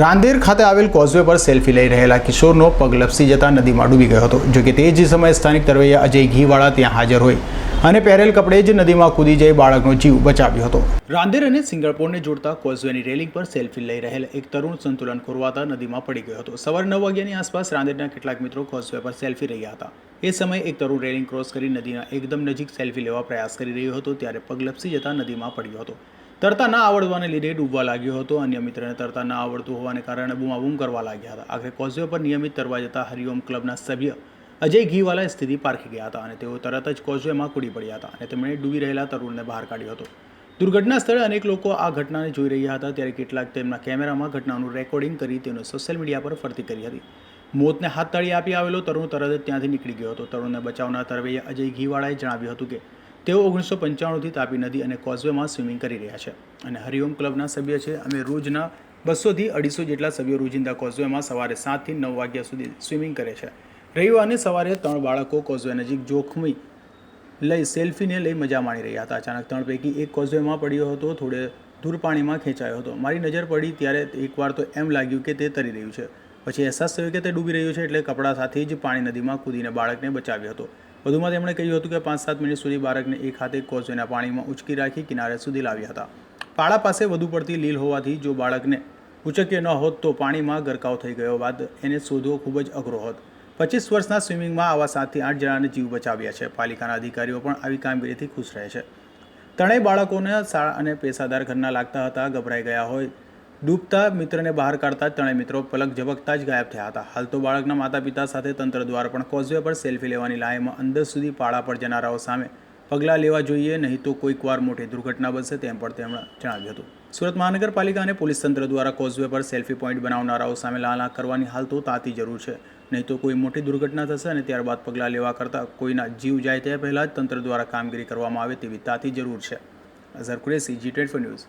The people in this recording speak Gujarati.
રાંદેર ખાતે આવેલ કોઝવે પર સેલ્ફી લઈ રહેલા કિશોરનો પગ લપસી જતા નદીમાં ડૂબી ગયો હતો. જોકે તે જ સમયે સ્થાનિક તરવૈયા અજય ઘીવાળા ત્યાં હાજર હોય અને પહેરેલ કપડે જ નદીમાં કૂદી જઈ બાળકનો જીવ બચાવ્યો હતો. રાંદેર અને સિંગળપોરને જોડતા કોઝવેની રેલિંગ પર સેલ્ફી લઈ રહેલ એક તરુણ સંતુલન ખોરવાતા નદીમાં પડી ગયો હતો. સવારે નવ વાગ્યાની આસપાસ રાંદેરના કેટલાક મિત્રો કોઝવે પર સેલ્ફી રહ્યા હતા. એ સમયે એક તરુણ રેલિંગ ક્રોસ કરી નદીના એકદમ નજીક સેલ્ફી લેવા પ્રયાસ કરી રહ્યો હતો, ત્યારે પગ લપસી જતા નદીમાં પડ્યો હતો. તરતા ના આવડવાને લીધે ડૂબવા લાગ્યો હતો, અન્ય મિત્રને તરતા ના આવડતું હોવાને કારણે બૂમાબૂમ કરવા લાગ્યા હતા. આખરે કોઝવે પર નિયમિત તરવા જતા હરિઓમ ક્લબના સભ્ય અજય ઘીવાલાએ સ્થિતિ પારખી ગયા હતા અને તેઓ તરત જ કોઝવેમાં કૂડી પડ્યા હતા અને તેમણે ડૂબી રહેલા તરુણને બહાર કાઢ્યો હતો. દુર્ઘટના સ્થળે અનેક લોકો આ ઘટનાને જોઈ રહ્યા હતા, ત્યારે કેટલાક તેમના કેમેરામાં ઘટનાનું રેકોર્ડિંગ કરી તેનો સોશિયલ મીડિયા પર ફરતી કરી હતી. મોતને હાથ તળી આપી આવેલો તરુણ તરત જ ત્યાંથી નીકળી ગયો હતો. તરુણને બચાવનાર તરવૈયા અજય ઘીવાળાએ જણાવ્યું હતું કે, તેઓ ઓગણીસો પંચાણુંથી તાપી નદી અને કોઝવેમાં સ્વિમિંગ કરી રહ્યા છે અને હરિઓમ ક્લબના સભ્ય છે. અમે રોજના બસોથી અઢીસો જેટલા સભ્યો રોજિંદા કોઝવેમાં સવારે સાતથી નવ વાગ્યા સુધી સ્વિમિંગ કરે છે. રવિવારને સવારે ત્રણ બાળકો કોઝવે નજીક જોખમી લઈ સેલ્ફીને લઈ મજા માણી રહ્યા હતા. અચાનક ત્રણ પૈકી એક કોઝવેમાં પડ્યો હતો, થોડે દૂર પાણીમાં ખેંચાયો હતો. મારી નજર પડી ત્યારે એકવાર તો એમ લાગ્યું કે તે તરી રહ્યું છે. પછી અહેસાસ થયો કે તે ડૂબી રહ્યું છે એટલે કપડાં સાથે જ પાણી નદીમાં કૂદીને બાળકને બચાવ્યો હતો. વધુમાં તેમણે કહ્યું હતું કે પાંચ સાત મિનિટ સુધી બાળકને એક હાથે કોઝવેના પાણીમાં ઉચકી રાખી કિનારે સુધી લાવ્યા હતા. પાળા પાસે વધુ પડતી લીલ હોવાથી જો બાળકને ઉચક્યો ન હોત તો પાણીમાં ગરકાવ થઈ ગયો બાદ એને શોધવો ખૂબ જ અઘરો હોત. પચીસ વર્ષના સ્વિમિંગમાં આવા સાતથી આઠ જણાને જીવ બચાવ્યા છે. પાલિકાના અધિકારીઓ પણ આવી કામગીરીથી ખુશ રહે છે. ત્રણેય બાળકોને શાળા અને પેશાદાર ઘરના લાગતા હતા ગભરાઈ ગયા હોય ડૂબતા મિત્રને બહાર કાઢતા ત્રણેય મિત્રો પલક ઝબકતા જ ગાયબ થયા હતા. હાલ તો બાળકના માતા પિતા સાથે તંત્ર દ્વારા પણ કોઝવે પર સેલ્ફી લેવાની લાયમાં અંદર સુધી પાળા પર જનારાઓ સામે પગલાં લેવા જોઈએ, નહીં તો કોઈક વાર મોટી દુર્ઘટના બનશે તેમ પણ તેમણે જણાવ્યું હતું. સુરત મહાનગરપાલિકા અને પોલીસ તંત્ર દ્વારા કોઝવે પર સેલ્ફી પોઈન્ટ બનાવનારાઓ સામે લાલા કરવાની હાલ તો તાતી જરૂર છે. નહીં તો કોઈ મોટી દુર્ઘટના થશે અને ત્યારબાદ પગલાં લેવા કરતાં કોઈના જીવ જાય તે પહેલાં જ તંત્ર દ્વારા કામગીરી કરવામાં આવે તેવી તાતી જરૂર છે. Azhar Qureshi G twenty news.